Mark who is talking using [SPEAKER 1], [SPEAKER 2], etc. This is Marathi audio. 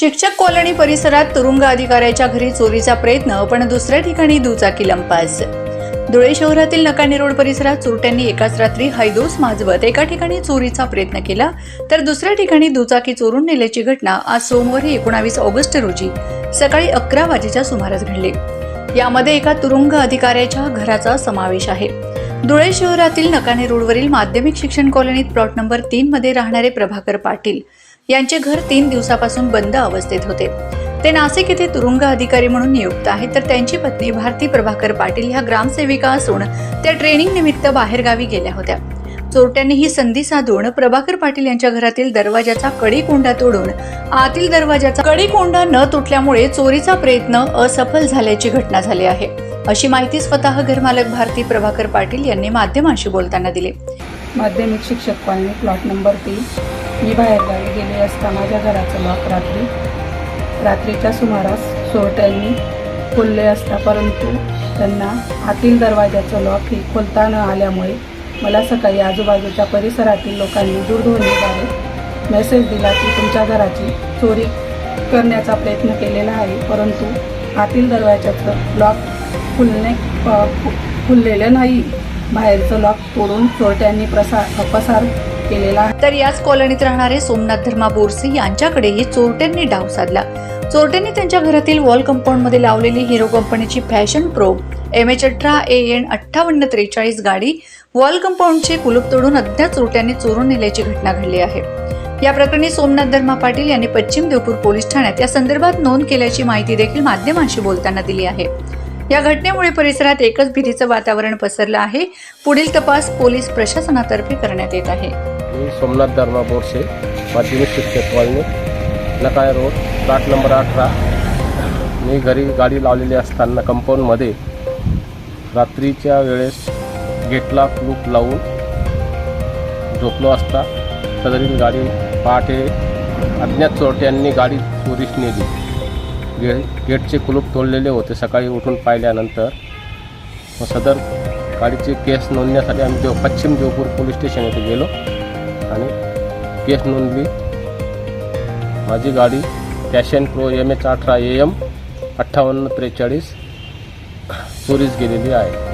[SPEAKER 1] शिक्षक कॉलनी परिसरात तुरुंग अधिकाऱ्याच्या घरी चोरीचा प्रयत्न पण दुसऱ्या ठिकाणी दुचाकी लंपास. धुळे शहरातील नकाने रोड परिसरात चोरट्यांनी एकाच रात्री हैदोस माजवत एका ठिकाणी चोरीचा प्रयत्न केला तर दुसऱ्या ठिकाणी दुचाकी चोरून नेल्याची घटना आज सोमवारी एकोणावीस ऑगस्ट रोजी सकाळी अकरा वाजेच्या सुमारास घडली. यामध्ये एका तुरुंग अधिकाऱ्याच्या घराचा समावेश आहे. धुळे शहरातील नकाने रोडवरील माध्यमिक शिक्षण कॉलनीत प्लॉट नंबर तीन मध्ये राहणारे प्रभाकर पाटील यांचे घर तीन दिवसापासून बंद अवस्थेत होते. ते नाशिक येथे तुरुंग अधिकारी म्हणून नियुक्त आहेत तर त्यांची पत्नी भारती प्रभाकर पाटील ह्या ग्रामसेविका असून त्या ट्रेनिंग निमित्त बाहेरगावी गेल्या होत्या. चोरट्यांनी ही संधी साधून प्रभाकर पाटील यांच्या घरातील दरवाजाचा कडी कोंडा तोडून आतील दरवाजाचा कडी कोंडा न तुटल्यामुळे चोरीचा प्रयत्न असफल झाल्याची घटना झाली आहे. अशी माहिती स्वतः घरमालक भारती प्रभाकर पाटील यांनी माध्यमांशी बोलताना दिली.
[SPEAKER 2] माध्यमिक शिक्षक कॉलनी प्लॉट नंबर तीन. मी बाहेरगावी गेले असता माझ्या घराचं लॉक रात्री. रात्रीच्या सुमारास चोरट्यांनी खोलले असता परंतु त्यांना आतील दरवाजाचं लॉक हे खोलता न आल्यामुळे मला सकाळी आजूबाजूच्या परिसरातील लोकांनी दूरध्वनीद्वारे मेसेज दिला की तुमच्या घराची चोरी करण्याचा प्रयत्न केलेला आहे परंतु आतील दरवाजाचं लॉक खुलणे खुललेलं नाही. बाहेरचं लॉक तोडून चोरट्यांनी प्रसार पसार केलेला.
[SPEAKER 1] तर याच कॉलनीत राहणारे सोमनाथ धर्मा बोरसे यांच्याकडेही चोरट्यांनी डाव साधला. चोरट्यांनी त्यांच्या घरातील वॉल कंपाऊंडमध्ये लावलेली हिरो कंपनीची फॅशन प्रो एम एच अठरा ए एन अठ्ठावन्न त्रेचाळीस गाडी वॉल कंपाऊंडचे कुलूप तोडून अज्ञात चोरट्यांनी चोरून नेल्याची घटना घडली आहे. या प्रकरणी सोमनाथ धर्मा पाटील यांनी पश्चिम देवपूर पोलीस ठाण्यात या संदर्भात नोंद केल्याची माहिती देखील माध्यमांशी बोलताना दिली आहे. या घटनेमुळे परिसरात एकच भीतीचं वातावरण पसरलं आहे. पुढील तपास पोलीस प्रशासनातर्फे करण्यात येत आहे.
[SPEAKER 3] मी सोमनाथ धर्मा बोरसे माध्यमिक शिक्षक कॉलनी नकाय रोड प्लॉट नंबर अठरा. मी घरी गाडी लावलेली असताना कंपाऊंडमध्ये रात्रीच्या वेळेस गेटला क्लूप लावून झोपलो असता सदरील गाडी पहाटे अज्ञात चोरट्यांनी गाडी चोरीस नेली. गे गेटचे कुलूप तोडलेले होते. सकाळी उठून पाहिल्यानंतर व सदर गाडीचे केस नोंदण्यासाठी आम्ही देव पश्चिम देवपूर पोलीस स्टेशन येथे गेलो. आणि केस नोंदली माझी गाडी पॅशन प्रो एम एच अठरा ए एम अठ्ठावन्न त्रेचाळीस चोरीस गेलेली आहे.